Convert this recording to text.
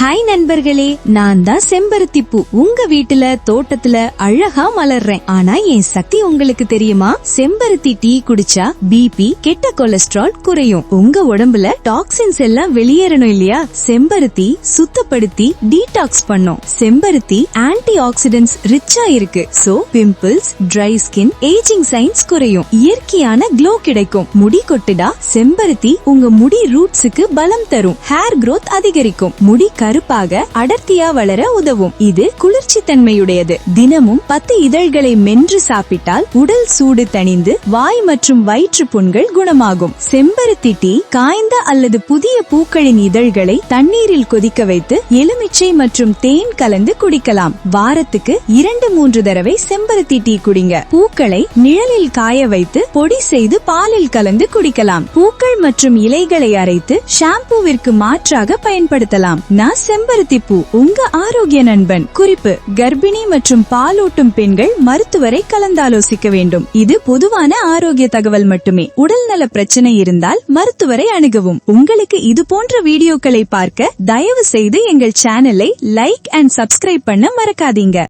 Hi நண்பர்களே. நான் தான் செம்பருத்தி பூ உங்க வீட்டுல தோட்டத்துல அழகா மலர்றேன். ஆனா என் சக்தி உங்களுக்கு தெரியுமா? செம்பருத்தி டீ குடிச்சா பிபி கெட்ட கொலஸ்ட்ரால் குறையும். உங்க உடம்புல டாக்ஸின்ஸ் எல்லாம் வெளியேறணும் இல்லையா? செம்பருத்தி சுத்தப்படுத்தி டீடாக்ஸ் பண்ணும். செம்பருத்தி ஆன்டி ஆக்சிடென்ட்ஸ் ரிச்சா இருக்கு. So pimples dry skin ageing signs குறையும். இயற்கையான க்ளோ கிடைக்கும். முடி கொட்டுடா செம்பருத்தி உங்க முடி ரூட்ஸுக்கு பலம் தரும். ஹேர் க்ரோத் அதிகரிக்கும். முடி கருப்பாக அடர்த்தியா வளர உதவும். இது குளிர்ச்சி தன்மையுடையது தினமும் பத்து இதழ்களை மென்று சாப்பிட்டால் உடல் சூடு தணிந்து வாய் மற்றும் வயிற்று புண்கள் குணமாகும். செம்பருத்தி டீ காய்ந்த அல்லது புதிய பூக்களின் இதழ்களை தண்ணீரில் கொதிக்க வைத்து எலுமிச்சை மற்றும் தேன் கலந்து குடிக்கலாம். வாரத்துக்கு இரண்டு மூன்று தடவை செம்பருத்தி டீ குடிங்க. பூக்களை நிழலில் காய வைத்து பொடி செய்து பாலில் கலந்து குடிக்கலாம். பூக்கள் மற்றும் இலைகளை அரைத்து ஷாம்பூவிற்கு மாற்றாக பயன்படுத்தலாம். நான் செம்பருத்தி பூ உங்க ஆரோக்கிய நண்பன். குறிப்பு கர்ப்பிணி மற்றும் பாலூட்டும் பெண்கள் மருத்துவரை கலந்தாலோசிக்க வேண்டும். இது பொதுவான ஆரோக்கிய தகவல் மட்டுமே. உடல்நல பிரச்சனை இருந்தால் மருத்துவரை அணுகவும். உங்களுக்கு இது போன்ற வீடியோக்களை பார்க்க தயவு செய்து எங்கள் சேனலை லைக் அண்ட் சப்ஸ்கிரைப் பண்ண மறக்காதீங்க.